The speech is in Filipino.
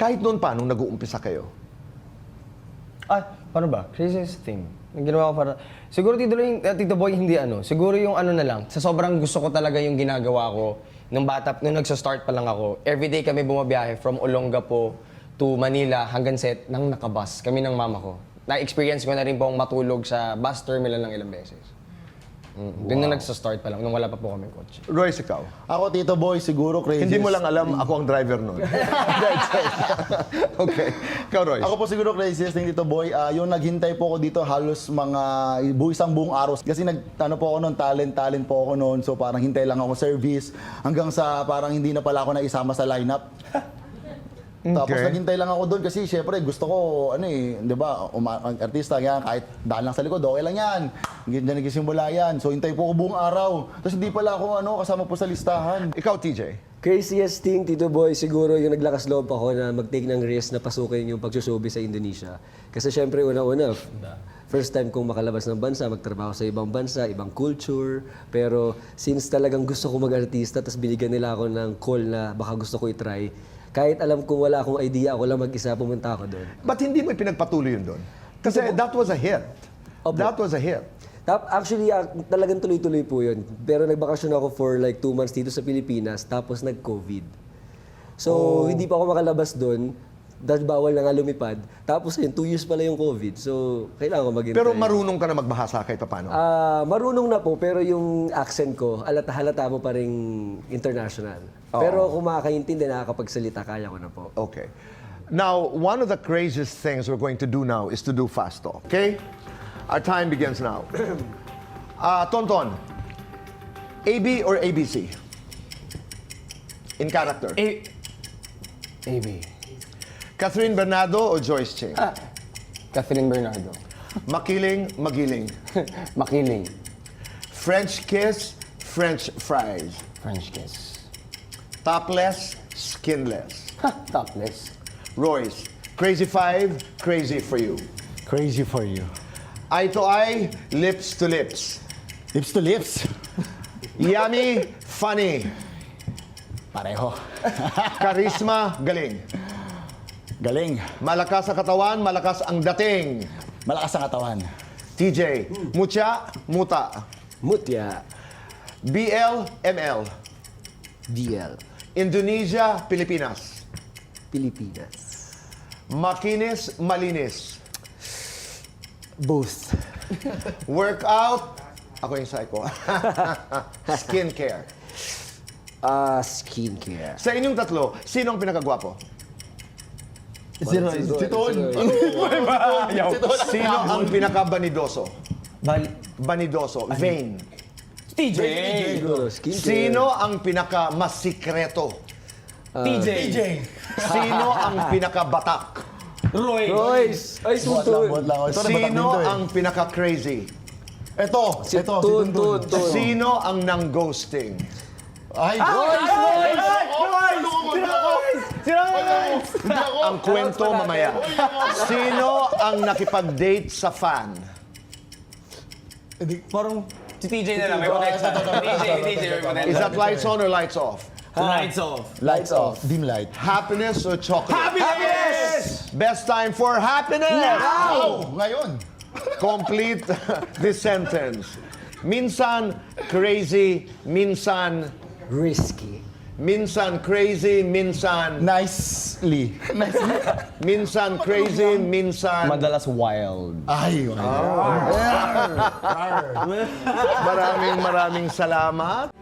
Kahit noon pa, nung nag-uumpisa kayo. Ah, paano ba? Craziest thing. Yung ginawa ko para... Siguro Tito, Boy, uh, Tito Boy, hindi ano. Siguro yung ano na lang. Sa sobrang gusto ko talaga yung ginagawa ko. Nung bata, nung nagsa-start pa lang ako, everyday kami bumabiyahe from Olongapo to Manila hanggang set nang nakabus. Kami ng mama ko. Na-experience ko na rin po ang matulog sa bus terminal ng ilang beses. Mm. Doon na nagsa-start pa lang, nung wala pa po kami kotse. Royce, ikaw. Ako, Tito Boy, siguro crazy. Hindi mo lang alam ako ang driver noon. okay. Ikaw, Royce. Ako po siguro craziest thing dito, boy, ah, yung naghintay po ako dito halos mga bu isang buong araw. Kasi nag, ano po ako noon, talent, talent po ako noon. So parang hintay lang ako service hanggang sa parang hindi na pala ako naisama sa lineup. Tapos Okay. naghintay lang ako doon kasi syempre gusto ko, ano eh, di ba, uma- ang artista, yan, kahit daan lang sa likod, okay lang yan. Diyan nagsisimula yan. So hintay po ako buong araw. Tapos hindi pala ako ano, kasama po sa listahan. Ikaw, TJ. Craziest thing, Tito Boy, siguro yung naglakas loob ako na mag-take ng risk na pasukin yung pagsusubi sa Indonesia. Kasi syempre, una-una, first time kong makalabas ng bansa, magtrabaho sa ibang bansa, ibang culture. Pero since talagang gusto ko mag-artista, tapos binigyan nila ako ng call na baka gusto ko itry, kahit alam kong wala akong idea, ako lang mag-isa, pumunta ako doon. Ba't hindi mo pinagpatuloy yun doon? Kasi that was a hit. Opo. That was a hit. Tap, actually, ah, talagang tuloy-tuloy po yun. Pero nagbakasyon ako for like two months dito sa Pilipinas, tapos nag-COVID. So, hindi pa ako makalabas doon. Dahil bawal na nga lumipad. Tapos yun, two years pala yung COVID. So, kailangan ko maghintay. Pero marunong ka na magbahasa kahit paano. Ah, marunong na po, pero yung accent ko, halata halata mo pa rin international. Pero kung makakaintindi, nakakapagsalita, kaya ko na po. Okay. Now, one of the craziest things we're going to do now is to do fast talk. Okay? Our time begins now. Ah, Tonton, AB or ABC? In character. A... AB. Catherine Bernardo o Joyce Ching? Ah, Catherine Bernardo. Makiling, magiling. Makiling. French kiss, French fries. French kiss. Topless, skinless. Ha, topless. Royce, crazy five, crazy for you. Crazy for you. Eye to eye, lips to lips. Lips to lips. Yummy, funny. Pareho. Charisma, galing. Galing. Malakas sa katawan, malakas ang dating. Malakas ang katawan. TJ, mucha, muta. Mutya. BL, ML. DL. Indonesia, Pilipinas. Pilipinas. Makinis, malinis. Both. Workout, ako yung psycho. Skincare. Ah, skincare. Sa inyong tatlo, sino ang pinakagwapo? Si Roy. Si Ton. Sino ang pinakabanidoso? Bali... Banidoso, vain. TJ! Sino ang pinaka mas sikreto? TJ! Sino ang pinakabatak? Roy! Royce! Ay, Buhat lang, buhat suntun! lang. Ito, Sino nabatak eh. ang pinaka-crazy? Ito, Si ito, si Tun, Tun Tun, Tun. Sino ang nang-ghosting? Ay, Royce! Ang kwento mamaya. Sino ang nakipag-date sa fan? Parang si TJ na lang, may potential. TJ, TJ, may. Is that lights on or lights off? Lights off. Lights off. Dim light. Happiness or chocolate? Happiness! Best time for happiness! Wow! Ngayon. Complete this sentence. Minsan crazy, minsan Risky. Minsan crazy, minsan Nicely. Nicely. minsan crazy, minsan Madalas wild. Ay, wow. maraming maraming salamat.